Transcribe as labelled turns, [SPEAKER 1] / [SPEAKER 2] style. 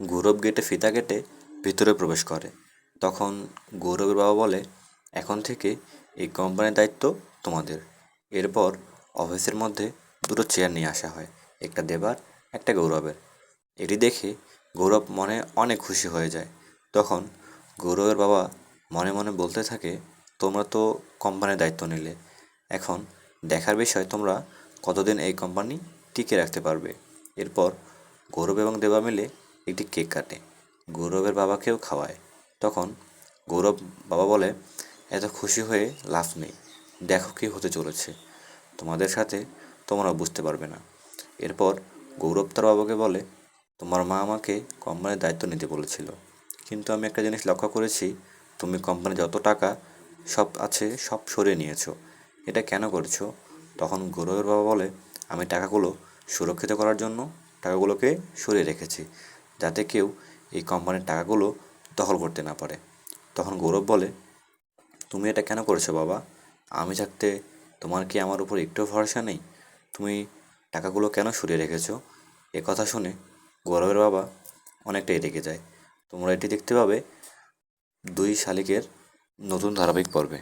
[SPEAKER 1] গৌরব গেটে ফিতা কেটে ভিতরে প্রবেশ করে। তখন গৌরবের বাবা বলে, এখন থেকে এই কোম্পানির দায়িত্ব তোমাদের। এরপর অফিসের মধ্যে দুটো চেয়ার নিয়ে আসা হয়, একটা দেবার, একটা গৌরবের। এটি দেখে গৌরব মনে অনেক খুশি হয়ে যায়। তখন গৌরবের বাবা মনে মনে বলতে থাকে, তোমরা তো কোম্পানির দায়িত্ব নিলে। এখন দেখার বিষয় তোমরা কতদিন এই কোম্পানি টিকে রাখতে পারবে? এরপর গৌরব এবং দেবা মিলে একটি কেক কাটে। গৌরবের বাবাকেও খাওয়ায়। তখন গৌরব বাবা বলে, এত খুশি হয়ে লাভ নেই। দেখো কী হতে চলেছে। তোমাদের সাথে তোমরা বুঝতে পারবে না। এরপর গৌরব তার বাবাকে বলে, তোমার মা আমাকে কোম্পানির দায়িত্ব নিতে বলেছিল। কিন্তু আমি একটা জিনিস লক্ষ্য করেছি। তুমি কোম্পানির যত টাকা সব আছে সব সরিয়ে নিয়েছো। এটা কেন করেছ? তখন গৌরবের বাবা বলে, আমি টাকাগুলো সুরক্ষিত করার জন্য টাকাগুলোকে সরিয়ে রেখেছি। যাতে কেউ এই কোম্পানির টাকাগুলো দখল করতে না পারে। তখন গৌরব বলে, তুমি এটা কেন করেছ বাবা? আমি থাকতে তোমার কি আমার উপর একটুও ভরসা নেই? তুমি টাকাগুলো কেন সরিয়ে রেখেছো? এ কথা শুনে গৌরবের বাবা অনেকটাই রেগে যায়। তোমরা এটি দেখতে পাবে দুই শালিকের নতুন ধারাবাহিক পর্বে।